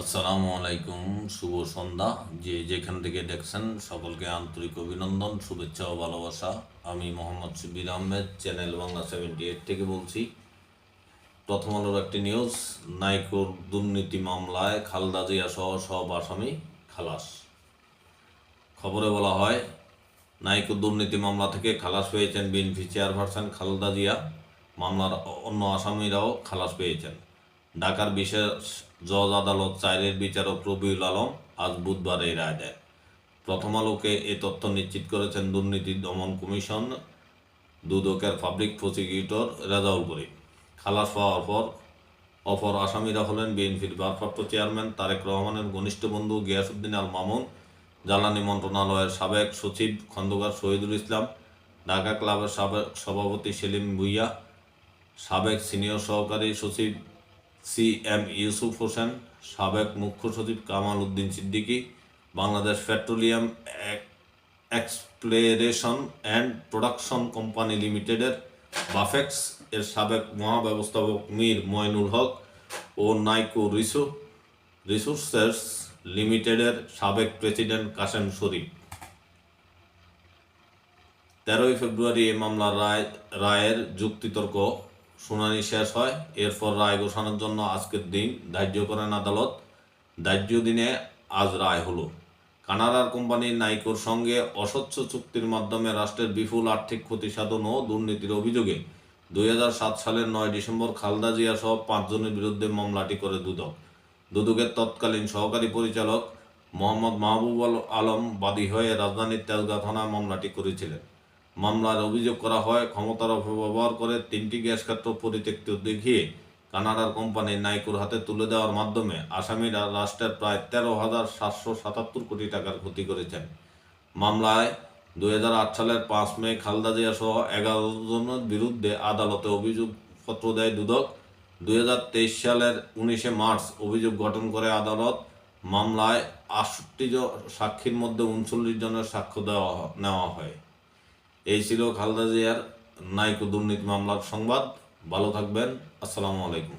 আসসালামু আলাইকুম, শুভ সন্ধ্যা। যে যেখান থেকে দেখছেন, সকলকে আন্তরিক অভিনন্দন, শুভেচ্ছা ও ভালোবাসা। আমি Mohammad Shibir Ahmed, channel Bangla seventy eight থেকে বলছি। প্রথম আলোর একটি নিউজ, নাইকোর দুর্নীতি মামলায় খালদা জিয়া সহ সব আসামি খালাস। খবরে বলা হয় নাইকো দুর্নীতি মামলা থেকে খালাস পেয়েছেন বিএনপি চেয়ারপারসন খালদা জিয়া। মামলার অন্য আসামিরাও খালাস পেয়েছেন। ঢাকার বিশেষ জজ আদালত চাইরের বিচারক রবিউল আলম আজ বুধবার এই রায় দেন। প্রথম আলোকে এ তথ্য নিশ্চিত করেছেন দুর্নীতি দমন কমিশন দুদকের পাবলিক প্রসিকিউটর রেজাউল করিম। খালাস পাওয়ার পর অপর আসামিরা হলেন বিএনপির ভারপ্রাপ্ত চেয়ারম্যান তারেক রহমানের ঘনিষ্ঠ বন্ধু গিয়াসুদ্দিন আল মামুন, জ্বালানি মন্ত্রণালয়ের সাবেক সচিব খন্দকার শহীদুল ইসলাম, ঢাকা ক্লাবের সাবেক সভাপতি সেলিম ভুইয়া, সাবেক সিনিয়র সহকারী সচিব সি এম ইউসুফ হোসেন, সাবেক মুখ্য সচিব Kamal Uddin Siddiqui, Bangladesh petroleum exploration and production company লিমিটেডের, বাফেক্স এর সাবেক মহাব্যবস্থাপক মীর ময়নুল হক ও নাইকো রিসো রিসোর্সেস লিমিটেডের সাবেক প্রেসিডেন্ট কাসেম শরীফ। তেরোই ফেব্রুয়ারি এই মামলার রায় রায়ের যুক্তিতর্ক শুনানি শেষ হয়। এরপর রায় ঘোষণার জন্য আজকের দিন ধার্য করেন আদালত। ধার্য দিনে আজ রায় হলো। কানাডার কোম্পানি নাইকোর সঙ্গে অস্বচ্ছ চুক্তির মাধ্যমে রাষ্ট্রের বিপুল আর্থিক ক্ষতি সাধন ও দুর্নীতির অভিযোগে দুই হাজার সাত সালের নয় ডিসেম্বর খালদা জিয়া সহ পাঁচজনের বিরুদ্ধে মামলাটি করে দুদক। দুদকের তৎকালীন সহকারী পরিচালক মোহাম্মদ মাহবুব আলম বাদী হয়ে রাজধানীর তেজগাঁ থানায় মামলাটি করেছিলেন। মামলার অভিযোগ করা হয়, ক্ষমতার অপব্যবহার করে তিনটি গ্যাস ক্ষেত্র পরিত্যক্ত দেখিয়ে কানাডার কোম্পানি নাইকুর হাতে তুলে দেওয়ার মাধ্যমে আসামিরা রাষ্ট্রের প্রায় তেরো হাজার সাতশো সাতাত্তর কোটি টাকার ক্ষতি করেছেন। মামলায় দুই হাজার আট সালের পাঁচ মে খালদা জিয়া সহ এগারো জনের বিরুদ্ধে আদালতে অভিযোগপত্র দেয় দুদক। দুই হাজার তেইশ সালের উনিশে মার্চ অভিযোগ গঠন করে আদালত মামলায় আটষট্টি জন সাক্ষীর মধ্যে উনচল্লিশ জনের সাক্ষ্য দেওয়া নেওয়া হয়। এই ছিল খালদা জিয়ার নাইকো দুর্নীতি মামলার সংবাদ। ভালো থাকবেন। আসসালামু আলাইকুম।